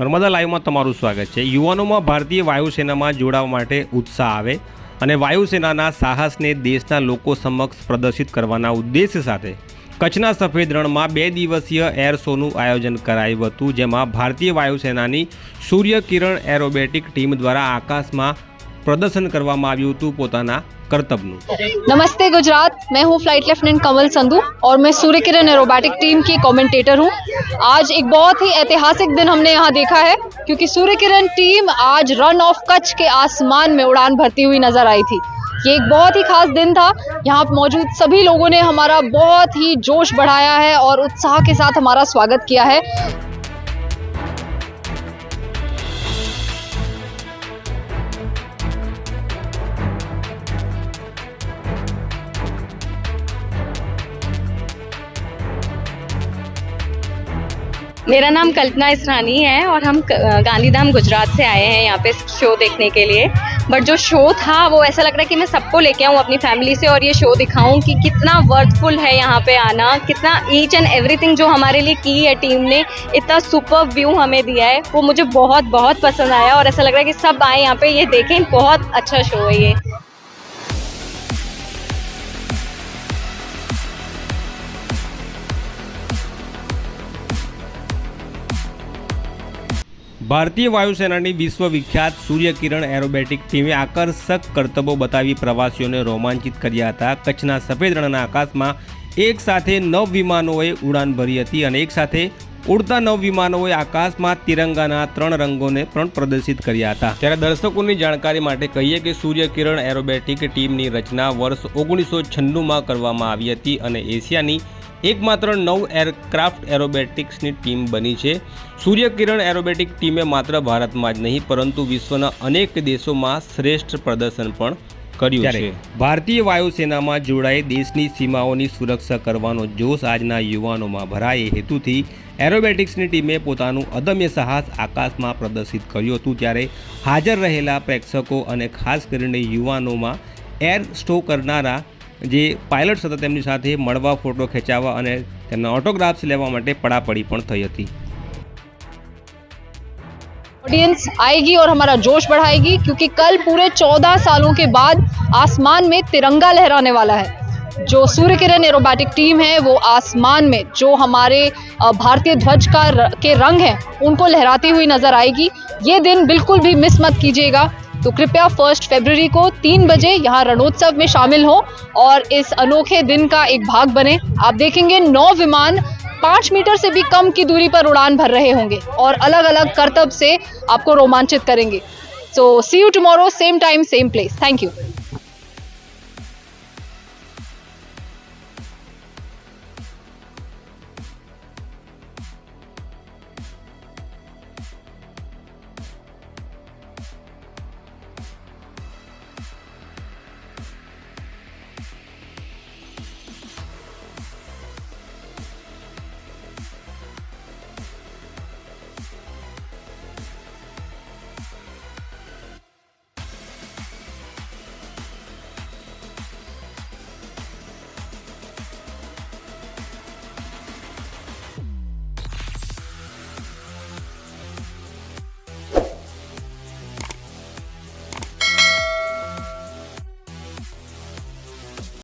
નર્મદા લાઈવમાં તમારું સ્વાગત છે યુવાનોમાં ભારતીય વાયુસેનામાં જોડાવા માટે ઉત્સાહ આવે અને વાયુસેનાના સાહસને દેશના લોકો સમક્ષ પ્રદર્શિત કરવાના ઉદ્દેશ્ય સાથે કચ્છના સફેદ રણમાં બે દિવસીય એર શોનું આયોજન કરાયું હતું જેમાં ભારતીય વાયુસેનાની સૂર્ય કિરણ એરોબેટિક ટીમ દ્વારા આકાશમાં प्रदर्शन करવામાં આવ્યું હતું પોતાનું કર્તવ્યનું નમસ્તે ગુજરાત મે હું ફ્લાઇટ લેફ્ટનન્ટ કમલ સંદુ ઓર મે સૂર્ય કિરણ એરોબેટિક ટીમ કે કોમેન્ટેટર હું આજ એક બહોત હી ઇતિહાસિક દિન હમણે યહાં દેખા હે ક્યોકી સૂર્ય કિરણ ટીમ આજ રણ オフ કચ્છ કે આસમાન મે ઉડાન ભરતી હુઈ નજર આઈ થી યે એક બહોત હી ખાસ દિન થા યહાં ઉપસ્થિત સભી લોકોને હમારા બહોત હી જોશ બઢાયા હે ઓર ઉત્સાહ કે સાથ હમારા સ્વાગત કિયા હે मेरा नाम कल्पना इसरानी है और हम गांधीधाम गुजरात से आए हैं यहाँ पे शो देखने के लिए बट जो शो था वो ऐसा लग रहा है कि मैं सबको लेके आऊँ अपनी फैमिली से और ये शो दिखाऊँ कि कितना वर्थफुल है यहाँ पे आना कितना ईच एंड एवरीथिंग जो हमारे लिए की है टीम ने इतना सुपर व्यू हमें दिया है वो मुझे बहुत बहुत पसंद आया और ऐसा लग रहा है कि सब आए यहाँ पे ये देखें बहुत अच्छा शो है ये ભારતીય વાયુસેનાની વિશ્વવિખ્યાત સૂર્યકિરણ એરોબેટિક ટીમે આકર્ષક કરતબો બતાવી પ્રવાસીઓને રોમાંચિત કર્યા હતા કચ્છના સફેદ રણના આકાશમાં એક સાથે નવ વિમાનોએ ઉડાન ભરી હતી અને એક સાથે ઉડતા નવ વિમાનોએ આકાશમાં તિરંગાના ત્રણ રંગોને પણ પ્રદર્શિત કર્યા હતા ત્યારે દર્શકોની જાણકારી માટે કહીએ કે સૂર્યકિરણ એરોબેટિક ટીમની રચના વર્ષ ઓગણીસો છન્નુંમાં કરવામાં આવી હતી અને એશિયાની એકમાત્ર નવ એરક્રાફ્ટ એરોબેટિક્સની ટીમ બની છે સૂર્યકિરણ એરોબેટિક ટીમે માત્ર ભારતમાં જ નહીં પરંતુ વિશ્વના અનેક દેશોમાં શ્રેષ્ઠ પ્રદર્શન પણ કર્યું છે ભારતીય વાયુસેનામાં જોડાઈ દેશની સીમાઓની સુરક્ષા કરવાનો જોશ આજના યુવાનોમાં ભરાય હેતુથી એરોબેટિક્સની ટીમે પોતાનું અદમ્ય સાહસ આકાશમાં પ્રદર્શિત કર્યું હતું ત્યારે હાજર રહેલા પ્રેક્ષકો અને ખાસ કરીને યુવાનોમાં એર સ્ટો કરનારા જે પાયલટ્સ હતા તેમની સાથે મળવા ફોટો ખેંચાવવા અને તેમના ઓટોગ્રાફ્સ લેવા માટે પડાપડી પણ થઈ હતી ऑडियंस आएगी और हमारा जोश बढ़ाएगी क्योंकि कल पूरे 14 सालों के बाद आसमान में तिरंगा लहराने वाला है जो सूर्य किरण एरोबैटिक टीम है वो आसमान में जो हमारे भारतीय ध्वज का के रंग हैं उनको लहराती हुई नजर आएगी ये दिन बिल्कुल भी मिस मत कीजिएगा तो कृपया फर्स्ट फेब्रवरी को तीन बजे यहाँ रणोत्सव में शामिल हो और इस अनोखे दिन का एक भाग बने आप देखेंगे नौ विमान पांच मीटर से भी कम की दूरी पर उड़ान भर रहे होंगे और अलग अलग करतब से आपको रोमांचित करेंगे so see you tomorrow same time same place thank you